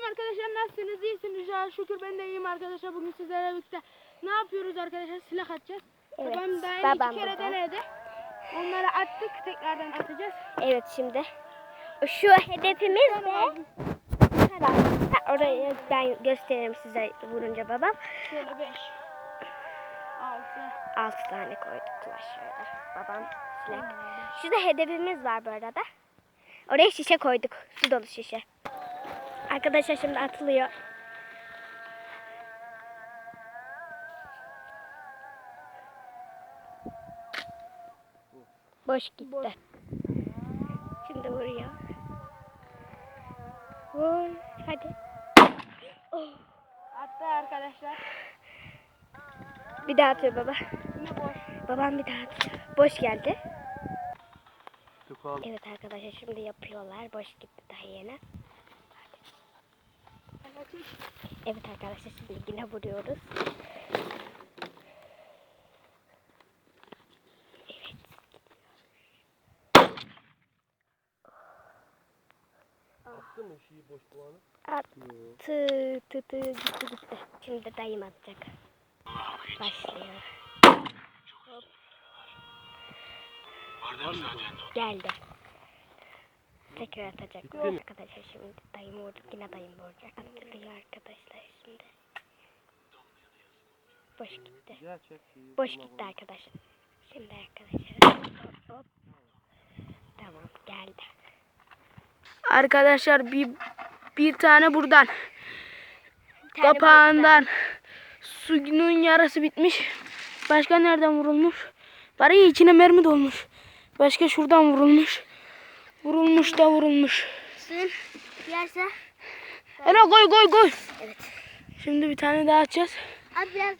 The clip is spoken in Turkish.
Selamünaleyküm arkadaşlar. Nasılsınız? İyisiniz inşallah. Şükür ben de iyiyim arkadaşlar. Bugün sizlerle birlikte ne yapıyoruz arkadaşlar? Silah atacağız. Evet, Babam daha yeni babam iki kere burada. denedi. Onları attık. Tekrardan atacağız. Evet şimdi. Şu hedefimiz de Ha, orayı ben gösteririm size vurunca babam. Şöyle 5. 6. 6 tane koyduk kulaş şöyle. Babam silah. Şurada hedefimiz var bu arada. Oraya şişe koyduk. Su dolu şişe. Arkadaşlar şimdi atılıyor. Boş gitti. Boş. Şimdi vuruyor. Vur. Hadi. Attı arkadaşlar. Bir daha atıyor baba. Yine boş. Babam bir daha atıyor. Boş geldi. Evet arkadaşlar şimdi yapıyorlar. Boş gitti daha yeni. Evet arkadaşlar şimdi yine vuruyoruz. Evet. Attı mı şeyi boş puanı? Attı. Tı tı gitti gitti. Şimdi dayım atacak. Başlıyor. Hop. Geldi. Tekrar atacak. Bitti mi? Arkadaşlar şimdi dayım vurdu. Yine dayım vuracak. Attırıyor arkadaşlar şimdi. Boş gitti. Boş gitti arkadaşlar. Şimdi arkadaşlar. Hop, hop. Tamam geldi. Arkadaşlar bir bir tane buradan. Bir tane Kapağından. Suyunun yarısı bitmiş. Başka nereden vurulmuş? Bari içine mermi dolmuş. Başka şuradan vurulmuş. Vurulmuş da vurulmuş. Suyun yerse. Hele koy koy koy. Evet. Şimdi bir tane daha atacağız. At biraz.